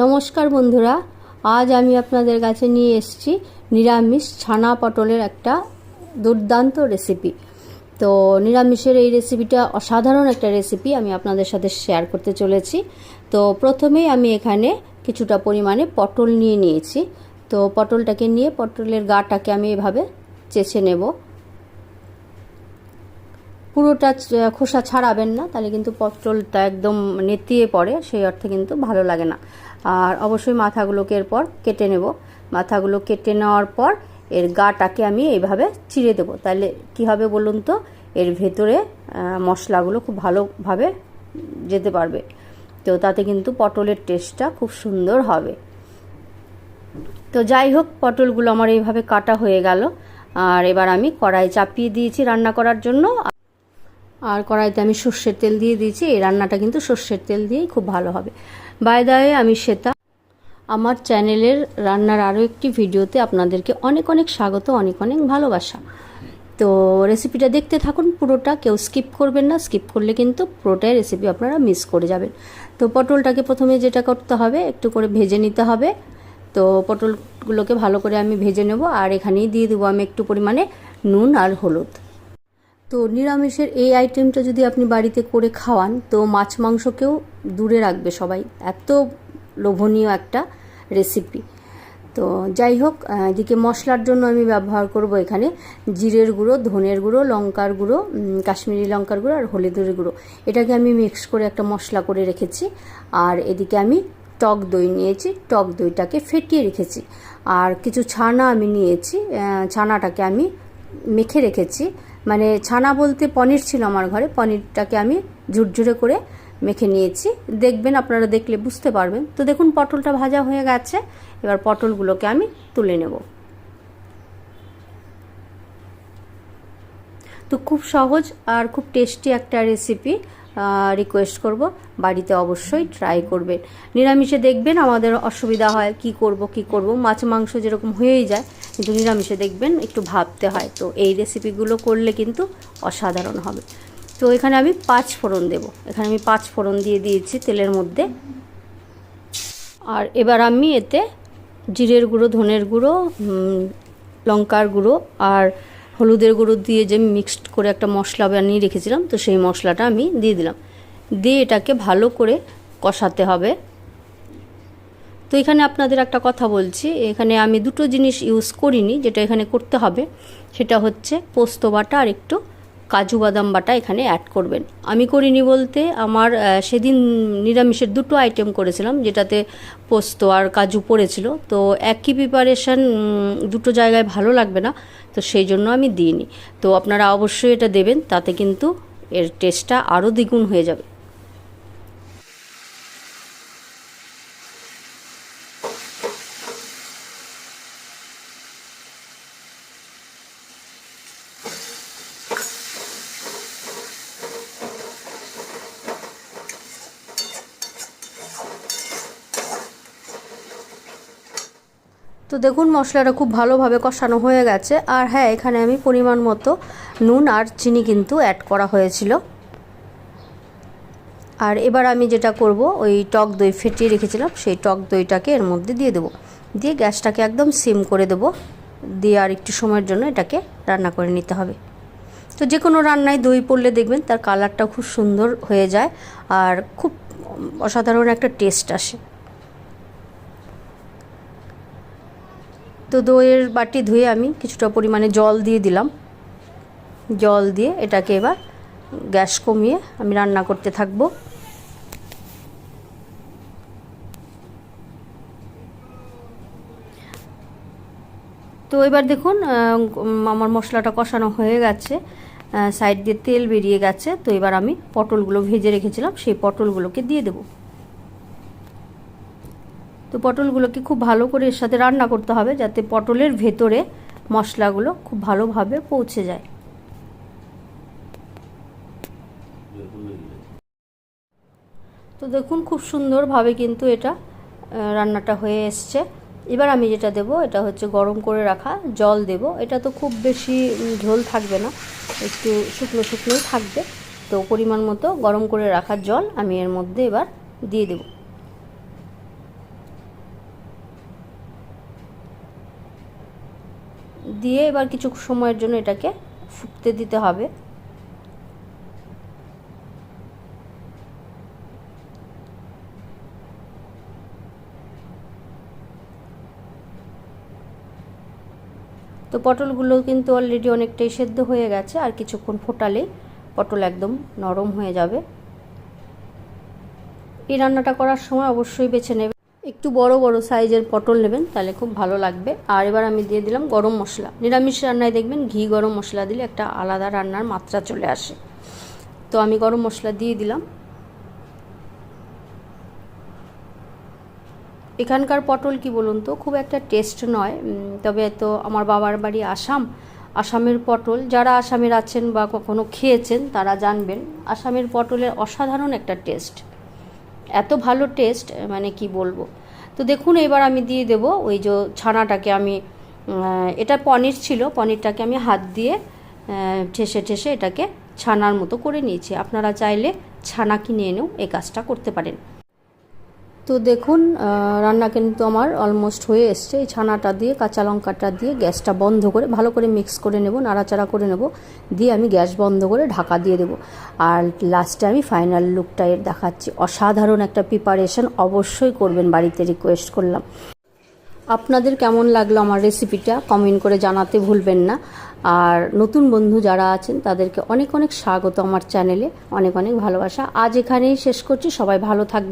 নমস্কার বন্ধুরা, আজ আমি আপনাদের কাছে নিয়ে এসেছি নিরামিষ ছানা পটলের একটা দুর্দান্ত রেসিপি তো নিরামিষের এই রেসিপিটা অসাধারণ একটা রেসিপি আমি আপনাদের সাথে শেয়ার করতে চলেছি। তো প্রথমেই আমি এখানে কিছুটা পরিমাণে পটল নিয়ে নিয়েছি। তো পটলটাকে নিয়ে পটলের গাটাকে আমি এভাবে চেছে নেব। পুরোটা খোসা ছাড়াবেন না, তাহলে কিন্তু পটলটা একদম নেতিয়ে পড়ে, সেই অর্থে কিন্তু ভালো লাগে না। আর অবশ্যই মাথাগুলোকে এরপর কেটে নেব। মাথাগুলো কেটে নেওয়ার পর এর গাটাকে আমি এইভাবে চিড়ে দেবো। তাহলে কি হবে বলুন তো? এর ভেতরে মশলাগুলো খুব ভালোভাবে যেতে পারবে। তো তাতে কিন্তু পটলের টেস্টটা খুব সুন্দর হবে। তো যাই হোক, পটলগুলো আমার এইভাবে কাটা হয়ে গেল। আর এবার আমি কড়াই চাপিয়ে দিয়েছি রান্না করার জন্য। আর কড়াইতে আমি সর্ষের তেল দিয়ে দিয়েছি। এই রান্নাটা কিন্তু সর্ষের তেল দিয়েই খুব ভালো হবে। বাইদায়ে আমি শ্বেতা। আমার চ্যানেলের রান্নার আরও একটি ভিডিওতে আপনাদেরকে অনেক অনেক স্বাগত, অনেক অনেক ভালোবাসা। তো রেসিপিটা দেখতে থাকুন পুরোটা, কেউ স্কিপ করবেন না। স্কিপ করলে কিন্তু পুরোটাই রেসিপি আপনারা মিস করে যাবেন। তো পটলটাকে প্রথমে যেটা করতে হবে, একটু করে ভেজে নিতে হবে। তো পটলগুলোকে ভালো করে আমি ভেজে নেব। আর এখানেই দিয়ে দেবো আমি একটু পরিমাণে নুন আর হলুদ। তো নিরামিষের এই আইটেমটা যদি আপনি বাড়িতে করে খাওয়ান, তো মাছ মাংসকেও দূরে রাখবে সবাই। এত লোভনীয় একটা রেসিপি তো যাই হোক এদিকে মশলার জন্য আমি ব্যবহার করব এখানে জিরের গুঁড়ো, ধনের গুঁড়ো, লঙ্কার গুঁড়ো কাশ্মীরি লঙ্কার গুঁড়ো আর হলুদের গুঁড়ো। এটাকে আমি মিক্স করে একটা মশলা করে রেখেছি। আর এদিকে আমি টক দই নিয়েছি। টক দইটাকে ফেটিয়ে রেখেছি। আর কিছু ছানা আমি নিয়েছি। ছানাটাকে আমি মেখে রেখেছি। মানে ছানা বলতে পনির ছিল আমার ঘরে, পনিরটাকে আমি ঝুরঝুরে করে মেখে নিয়েছি। দেখবেন আপনারা দেখলে বুঝতে পারবেন। তো দেখুন, পটলটা ভাজা হয়ে গেছে। এবার পটলগুলোকে আমি তুলে নেব। তো খুব সহজ আর খুব টেস্টি একটা রেসিপি রিকোয়েস্ট করব। বাড়িতে অবশ্যই ট্রাই করবেন। নিরামিষে দেখবেন আমাদের অসুবিধা হয়, কি করব কি করব। মাছ মাংস যেরকম হয়েই যায় কিন্তু নিরামিষে দেখবেন একটু ভাবতে হয়। তো এই রেসিপিগুলো করলে কিন্তু অসাধারণ হবে। তো এখানে আমি পাঁচ ফোড়ন দেব। এখানে আমি পাঁচ ফোড়ন দিয়ে দিয়েছি তেলের মধ্যে। আর এবার আমি এতে জিরের গুঁড়ো, ধনের গুঁড়ো লঙ্কার গুঁড়ো আর হলুদের গুঁড়ো দিয়ে যে মিক্সড করে একটা মশলা বানিয়ে রেখেছিলাম, তো সেই মশলাটা আমি দিয়ে দিলাম। দিয়ে এটাকে ভালো করে কষাতে হবে। তো এখানে আপনাদের একটা কথা বলছি, এখানে আমি দুটো জিনিস ইউজ করিনি যেটা এখানে করতে হবে। সেটা হচ্ছে পোস্ত বাটা আর একটু কাজু বাদাম বাটা এখানে অ্যাড করবেন। আমি করিনি বলতে আমার সেদিন নিরামিষের দুটো আইটেম করেছিলাম যেটাতে পোস্ত আর কাজু পড়েছিল। তো একই প্রিপারেশান দুটো জায়গায় ভালো লাগবে না, তো সেই জন্য আমি দিইনি। তো আপনারা অবশ্যই এটা দেবেন, তাতে কিন্তু এর টেস্টটা আরও দ্বিগুণ হয়ে যাবে। তো দেখুন, মশলাটা খুব ভালোভাবে কষানো হয়ে গেছে। আর হ্যাঁ এখানে আমি পরিমাণ মতো নুন আর চিনি কিন্তু অ্যাড করা হয়েছিল। আর এবার আমি যেটা করব, ওই টক দই ফেটিয়ে রেখেছিলাম, সেই টক দইটাকে এর মধ্যে দিয়ে দেবো। দিয়ে গ্যাসটাকে একদম সিম করে দেবো। দিয়ে আর একটু সময়ের জন্য এটাকে রান্না করে নিতে হবে। তো যে কোনো রান্নায় দই পড়লে দেখবেন, তার কালারটা খুব সুন্দর হয়ে যায়। আর খুব অসাধারণ একটা টেস্ট আসে। তো দইয়ের বাটি ধুয়ে আমি কিছুটা পরিমাণে জল দিয়ে দিলাম। জল দিয়ে এটাকে এবার গ্যাস কমিয়ে আমি রান্না করতে থাকব। তো এবার দেখুন আমার মশলাটা কষানো হয়ে গেছে। সাইড দিয়ে তেল বেরিয়ে গেছে। তো এবার আমি পটলগুলো ভেজে রেখেছিলাম, সেই পটলগুলোকে দিয়ে দেবো। তো পটলগুলোকে খুব ভালো করে এর সাথে রান্না করতে হবে যাতে পটলের ভেতরে মশলাগুলো খুব ভালোভাবে পৌঁছে যায়। তো দেখুন খুব সুন্দরভাবে কিন্তু এটা রান্নাটা হয়ে এসছে। এবার আমি যেটা দেব, এটা হচ্ছে গরম করে রাখা জল দেব। এটা তো খুব বেশি ঝোল থাকবে না, একটু শুকনো শুকনোই থাকবে। তো পরিমাণ মতো গরম করে রাখা জল আমি এর মধ্যে এবার দিয়ে দেবো। দিয়ে এবার কিছু সময়ের জন্য এটাকে ফুটতে দিতে হবে। তো পটলগুলো কিন্তু অলরেডি অনেকটাই সেদ্ধ হয়ে গেছে, আর কিছুক্ষণ ফোটালেই পটল একদম নরম হয়ে যাবে। এই রান্নাটা করার সময় অবশ্যই বেছে নেবে। একটু বড় বড় সাইজের পটল নেবেন, তাহলে খুব ভালো লাগবে। আর এবার আমি দিয়ে দিলাম গরম মশলা। নিরামিষ রান্নায় দেখবেন ঘি, গরম মশলা দিলে একটা আলাদা রান্নার মাত্রা চলে আসে। তো আমি গরম মশলা দিয়ে দিলাম। এখানকার পটল কি বলুন তো, খুব একটা টেস্ট নয়। তবে তো আমার বাবার বাড়ি আসাম। আসামের পটল, যারা আসামের আছেন বা কখনো খেয়েছেন, তারা জানবেন, আসামের পটলের অসাধারণ একটা টেস্ট এত ভালো টেস্ট মানে কি বলব? তো দেখুন, এবার আমি দিয়ে দেব ওই যে ছানাটাকে আমি এটা পনির ছিল, পনিরটাকে আমি হাত দিয়ে ঠেসে ঠেসে এটাকে ছানার মতো করে নিয়েছি। আপনারা চাইলে ছানা কিনে এনেও এই কাজটা করতে পারেন। তো দেখুন রান্না কিন্তু আমার অলমোস্ট হয়ে এসছে। এই ছানাটা দিয়ে, কাঁচা লঙ্কাটা দিয়ে গ্যাসটা বন্ধ করে, ভালো করে মিক্স করে নেব, নাড়াচাড়া করে নেব। দিয়ে আমি গ্যাস বন্ধ করে ঢাকা দিয়ে দেবো। আর লাস্টে আমি ফাইনাল লুকটা এর দেখাচ্ছি। অসাধারণ একটা প্রিপারেশন অবশ্যই করবেন, বাড়িতে রিকোয়েস্ট করলাম। আপনাদের কেমন লাগল আমার রেসিপিটা কমেন্ট করে জানাতে ভুলবেন না। আর নতুন বন্ধু যারা আছেন, তাদেরকে অনেক অনেক স্বাগত আমার চ্যানেলে অনেক অনেক ভালোবাসা। আজ এখানেই শেষ করছি। সবাই ভালো থাকবেন।